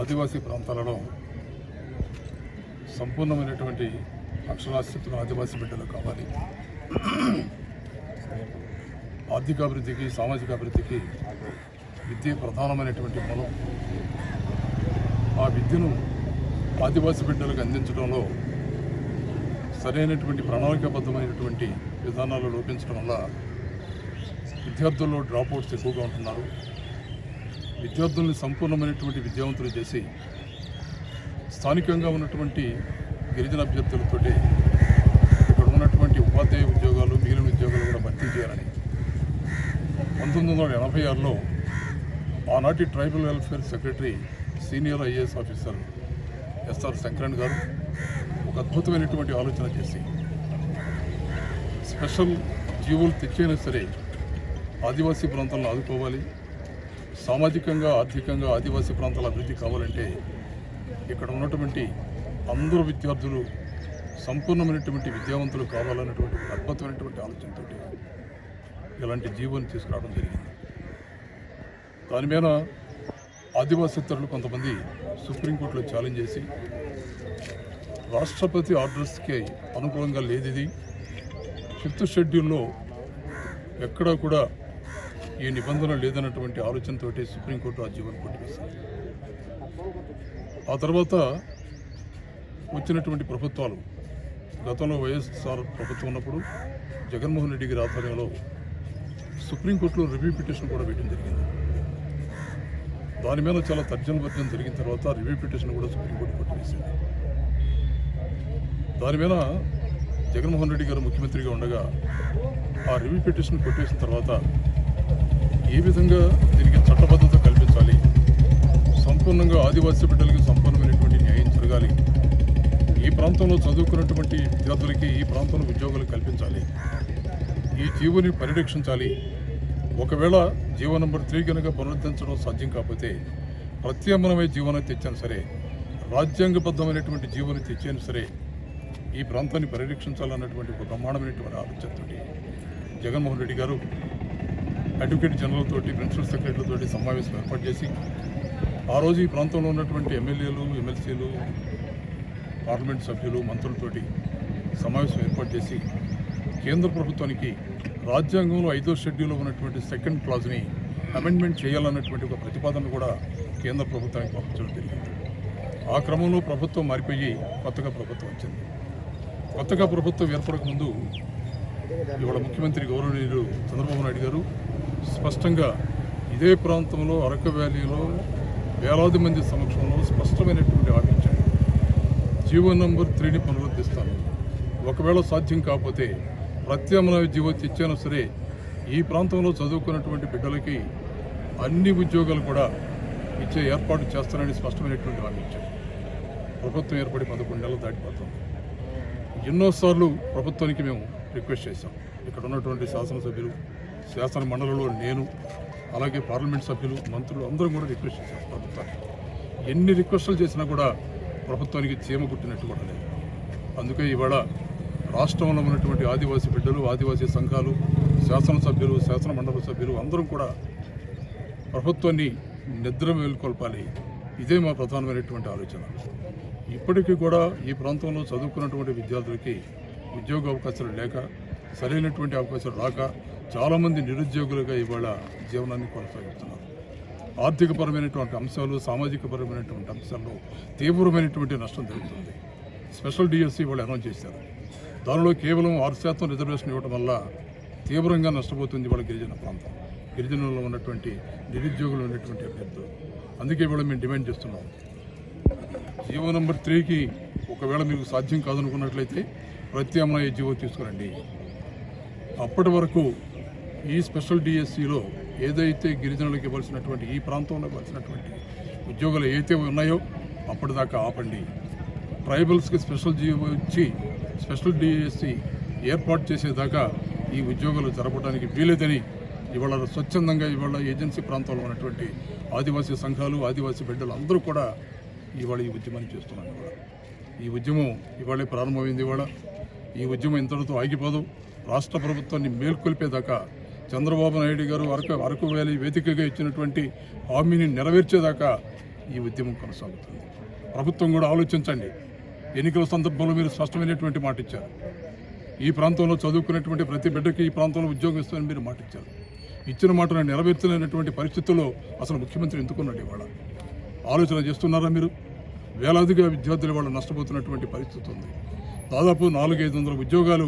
ఆదివాసీ ప్రాంతాలలో సంపూర్ణమైనటువంటి అక్షరాస్యతను ఆదివాసీ బిడ్డలు కావాలి. ఆర్థికాభివృద్ధికి సామాజిక అభివృద్ధికి విద్య ప్రధానమైనటువంటి మూలం. ఆ విద్యను ఆదివాసీ బిడ్డలకు అందించడంలో సరైనటువంటి ప్రణాళికాబద్ధమైనటువంటి విధానాలు లోపించడం వల్ల విద్యార్థుల్లో డ్రాప్అవుట్స్ ఎక్కువగా ఉంటున్నారు. విద్యార్థుల్ని సంపూర్ణమైనటువంటి విద్యావంతులు చేసి స్థానికంగా ఉన్నటువంటి గిరిజన అభ్యర్థులతోటి ఇక్కడ ఉన్నటువంటి ఉపాధ్యాయ ఉద్యోగాలు మిగిలిన ఉద్యోగాలు కూడా భర్తీ చేయాలని పంతొమ్మిది వందల ఎనభై ఆరులో ఆనాటి tribal welfare secretary senior IAS officer SR Sankaran garu ఒక అద్భుతమైనటువంటి ఆలోచన చేసి స్పెషల్ జీవులు తెచ్చైనా సరే ఆదివాసీ ప్రాంతాలను ఆదుకోవాలి. సామాజికంగా ఆర్థికంగా ఆదివాసీ ప్రాంతాల అభివృద్ధి కావాలంటే ఇక్కడ ఉన్నటువంటి అందరూ విద్యార్థులు సంపూర్ణమైనటువంటి విద్యావంతులు కావాలన్నటువంటి అద్భుతమైనటువంటి ఆలోచనతో ఇలాంటి జీవోని తీసుకురావడం జరిగింది. దాని మీద ఆదివాసేతరులు కొంతమంది సుప్రీంకోర్టులో ఛాలెంజ్ చేసి రాష్ట్రపతి ఆర్డర్స్కి అనుకూలంగా లేదు ఇది ఫిఫ్త్ షెడ్యూల్లో ఎక్కడా కూడా ఈ నిబంధన లేదన్నటువంటి ఆలోచనతో సుప్రీంకోర్టు ఆ జీవోని కొట్టివేసింది ఆ తర్వాత వచ్చినటువంటి ప్రభుత్వాలు గతంలో వైఎస్ఆర్ ప్రభుత్వం ఉన్నప్పుడు జగన్మోహన్ రెడ్డి గారి ఆధ్వర్యంలో సుప్రీంకోర్టులో రివ్యూ పిటిషన్ కూడా వేయడం జరిగింది. దాని మీద చాలా తర్జన భర్జన జరిగిన తర్వాత రివ్యూ పిటిషన్ కూడా సుప్రీంకోర్టు కొట్టివేసింది దాని మీద జగన్మోహన్ రెడ్డి గారు ముఖ్యమంత్రిగా ఉండగా ఆ రివ్యూ పిటిషన్ కొట్టేసిన తర్వాత ఏ విధంగా దీనికి చట్టబద్ధత కల్పించాలి? సంపూర్ణంగా ఆదివాసీ బిడ్డలకి సంపూర్ణమైనటువంటి న్యాయం జరగాలి. ఈ ప్రాంతంలో చదువుకున్నటువంటి విద్యార్థులకి ఈ ప్రాంతంలో ఉద్యోగాలు కల్పించాలి. ఈ జీవుని పరిరక్షించాలి. ఒకవేళ జీవో నెంబర్ త్రీ కనుక పునరుద్ధరించడం సాధ్యం కాకపోతే ప్రత్యామ్నాయ జీవనం తెచ్చాను సరే రాజ్యాంగబద్ధమైనటువంటి జీవనం తెచ్చాను సరే ఈ ప్రాంతాన్ని పరిరక్షించాలన్నటువంటి ఒక బ్రహ్మాండమైనటువంటి ఆలోచనతోటి జగన్మోహన్ రెడ్డి గారు అడ్వకేట్ జనరల్ తోటి ప్రిన్సిపల్ సెక్రటరీ సమావేశం ఏర్పాటు చేసి ఆ రోజు ఈ ప్రాంతంలో ఉన్నటువంటి ఎమ్మెల్యేలు ఎమ్మెల్సీలు పార్లమెంట్ సభ్యులు మంత్రులతోటి సమావేశం ఏర్పాటు చేసి కేంద్ర ప్రభుత్వానికి రాజ్యాంగంలో ఐదో షెడ్యూల్లో ఉన్నటువంటి సెకండ్ క్లాజ్ని అమెండ్మెంట్ చేయాలన్నటువంటి ఒక ప్రతిపాదన కూడా కేంద్ర ప్రభుత్వానికి పంపించడం జరిగింది. ఆ క్రమంలో ప్రభుత్వం మారిపోయి కొత్తగా ప్రభుత్వం వచ్చింది. కొత్తగా ప్రభుత్వం ఏర్పడక ముందు ఇవాళ ముఖ్యమంత్రి గౌరవనీయులు చంద్రబాబు నాయుడు గారు స్పష్టంగా ఇదే ప్రాంతంలో అరకు వ్యాలీలో వేలాది మంది సమక్షంలో స్పష్టమైనటువంటి ఆపించాను జీవో నంబర్ త్రీని పునరుద్ధిస్తాను. ఒకవేళ సాధ్యం కాకపోతే ప్రత్యామ్నాయ జీవో తెచ్చాను సరే ఈ ప్రాంతంలో చదువుకున్నటువంటి బిడ్డలకి అన్ని ఉద్యోగాలు కూడా ఇచ్చే ఏర్పాటు చేస్తానని స్పష్టమైనటువంటి హామీ ప్రభుత్వం ఏర్పడి పదకొండు నెలలు దాటిపోతుంది. ఎన్నోసార్లు ప్రభుత్వానికి మేము రిక్వెస్ట్ చేశాం. ఇక్కడ ఉన్నటువంటి శాసనసభ్యులు శాసన మండలిలో నేను అలాగే పార్లమెంట్ సభ్యులు మంత్రులు అందరూ కూడా రిక్వెస్ట్ చేశారు ప్రభుత్వానికి ఎన్ని రిక్వెస్టులు చేసినా కూడా ప్రభుత్వానికి చీమ కుట్టినట్టు కూడా లేదు. అందుకే ఇవాళ రాష్ట్రంలో ఉన్నటువంటి ఆదివాసీ బిడ్డలు ఆదివాసీ సంఘాలు శాసనసభ్యులు శాసన మండలి సభ్యులు అందరం కూడా ప్రభుత్వాన్ని నిద్ర మేల్కొల్పాలి. ఇదే మా ప్రధానమైనటువంటి ఆలోచన. ఇప్పటికీ కూడా ఈ ప్రాంతంలో చదువుకున్నటువంటి విద్యార్థులకి ఉద్యోగ అవకాశాలు లేక సరైనటువంటి అవకాశాలు రాక చాలామంది నిరుద్యోగులుగా ఇవాళ జీవనాన్ని కొనసాగిస్తున్నారు. ఆర్థికపరమైనటువంటి అంశాలు సామాజికపరమైనటువంటి అంశాల్లో తీవ్రమైనటువంటి నష్టం జరుగుతుంది. స్పెషల్ డిఎస్సి వాళ్ళు అనౌన్స్ చేశారు. దానిలో కేవలం ఆరు శాతం రిజర్వేషన్ ఇవ్వడం వల్ల తీవ్రంగా నష్టపోతుంది వాళ్ళ గిరిజన ప్రాంతం. గిరిజనుల్లో ఉన్నటువంటి నిరుద్యోగులు ఉన్నటువంటి అభ్యర్థులు. అందుకే ఇవాళ మేము డిమాండ్ చేస్తున్నాం. జీవో నెంబర్ త్రీకి ఒకవేళ మీకు సాధ్యం కాదనుకున్నట్లయితే ప్రత్యామ్నాయ జీవో తీసుకురండి. అప్పటి వరకు ఈ స్పెషల్ డిఎస్సిలో ఏదైతే గిరిజనులకు ఇవ్వాల్సినటువంటి ఈ ప్రాంతంలో ఇవ్వాల్సినటువంటి ఉద్యోగాలు ఏవైతే ఉన్నాయో అప్పటిదాకా ఆపండి. ట్రైబల్స్కి స్పెషల్ జీవో ఇచ్చి స్పెషల్ డిఎస్సి ఏర్పాటు చేసేదాకా ఈ ఉద్యోగాలు జరపడానికి వీలేదని ఇవాళ స్వచ్ఛందంగా ఇవాళ ఏజెన్సీ ప్రాంతంలో ఉన్నటువంటి ఆదివాసీ సంఘాలు ఆదివాసీ బిడ్డలు అందరూ కూడా ఇవాళ ఈ ఉద్యమాన్ని చేస్తున్నారు ఇవాళ. ఈ ఉద్యమం ఇవాళే ప్రారంభమైంది ఇవాళ. ఈ ఉద్యమం ఇంతటితో ఆగిపోదు. రాష్ట్ర ప్రభుత్వాన్ని మేల్కొల్పేదాకా చంద్రబాబు నాయుడు గారు అరకు అరకు వ్యాలీ వేదికగా ఇచ్చినటువంటి హామీని నెరవేర్చేదాకా ఈ ఉద్యమం కొనసాగుతుంది. ప్రభుత్వం కూడా ఆలోచించండి. ఎన్నికల సందర్భంలో మీరు స్పష్టమైనటువంటి మాట ఇచ్చారు. ఈ ప్రాంతంలో చదువుకున్నటువంటి ప్రతి బిడ్డకి ఈ ప్రాంతంలో ఉద్యోగం ఇస్తామని మీరు మాట ఇచ్చారు. ఇచ్చిన మాటను నెరవేర్చలేనటువంటి పరిస్థితుల్లో అసలు ముఖ్యమంత్రి ఎందుకున్నాడు ఇవాళ? ఆలోచన చేస్తున్నారా మీరు? వేలాదిగా విద్యార్థులు వాళ్ళు నష్టపోతున్నటువంటి పరిస్థితి ఉంది. దాదాపు నాలుగైదు వందల ఉద్యోగాలు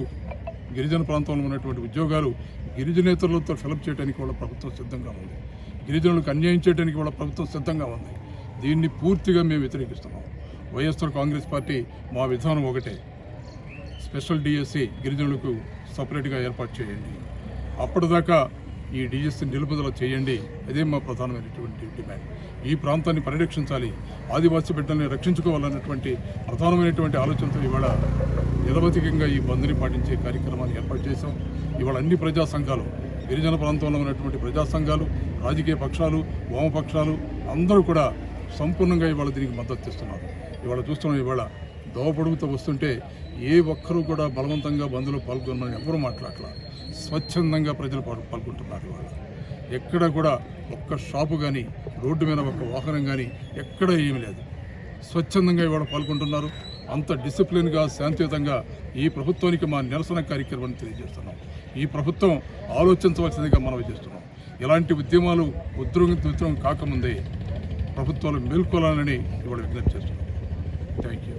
గిరిజన ప్రాంతంలో ఉన్నటువంటి ఉద్యోగాలు గిరిజనేతరులతో ఫిలప్ చేయడానికి కూడా ప్రభుత్వం సిద్ధంగా ఉంది. గిరిజనులకు అన్యాయం చేయడానికి కూడా ప్రభుత్వం సిద్ధంగా ఉంది. దీన్ని పూర్తిగా మేము వ్యతిరేకిస్తున్నాం. వైఎస్ఆర్ కాంగ్రెస్ పార్టీ మా విధానం ఒకటే. స్పెషల్ డిఎస్సి గిరిజనులకు సపరేట్గా ఏర్పాటు చేయండి. అప్పటిదాకా ఈ డిఎస్సి నిలుపుదల చేయండి. అదే మా ప్రధానమైనటువంటి డిమాండ్. ఈ ప్రాంతాన్ని పరిరక్షించాలి. ఆదివాసీ బిడ్డల్ని రక్షించుకోవాలన్నటువంటి ప్రధానమైనటువంటి ఆలోచనతో ఇవాళ నిరవధికంగా ఈ బంద్ని పాటించే కార్యక్రమాన్ని ఏర్పాటు చేశాం. ఇవాళ అన్ని ప్రజా సంఘాలు గిరిజన ప్రాంతంలో ఉన్నటువంటి ప్రజా సంఘాలు రాజకీయ పక్షాలు వామపక్షాలు అందరూ కూడా సంపూర్ణంగా ఇవాళ దీనికి మద్దతు ఇస్తున్నారు. ఇవాళ చూస్తున్నాం ఇవాళ దోవపడుగుతూ వస్తుంటే ఏ ఒక్కరూ కూడా బలవంతంగా బంద్లో పాల్గొన్నారని ఎవరు మాట్లాడలా స్వచ్ఛందంగా ప్రజలు పాల్గొంటున్నారు ఇవాళ. ఎక్కడ కూడా ఒక్క షాపు కానీ రోడ్డు మీద ఒక్క వాహనం కానీ ఎక్కడ ఏమీ లేదు. స్వచ్ఛందంగా ఇవాళ పాల్గొంటున్నారు. అంత డిసిప్లిన్గా శాంతియుతంగా ఈ ప్రభుత్వానికి మా నిరసన కార్యక్రమాన్ని తెలియజేస్తున్నాం. ఈ ప్రభుత్వం ఆలోచించవలసిందిగా మనవి చేస్తున్నాం. ఇలాంటి ఉద్యమాలు ఉద్యోగం ఉద్యోగం కాకముందే ప్రభుత్వాలు మేల్కొలాలని ఇవాళ విజ్ఞప్తి చేస్తున్నాం. Thank you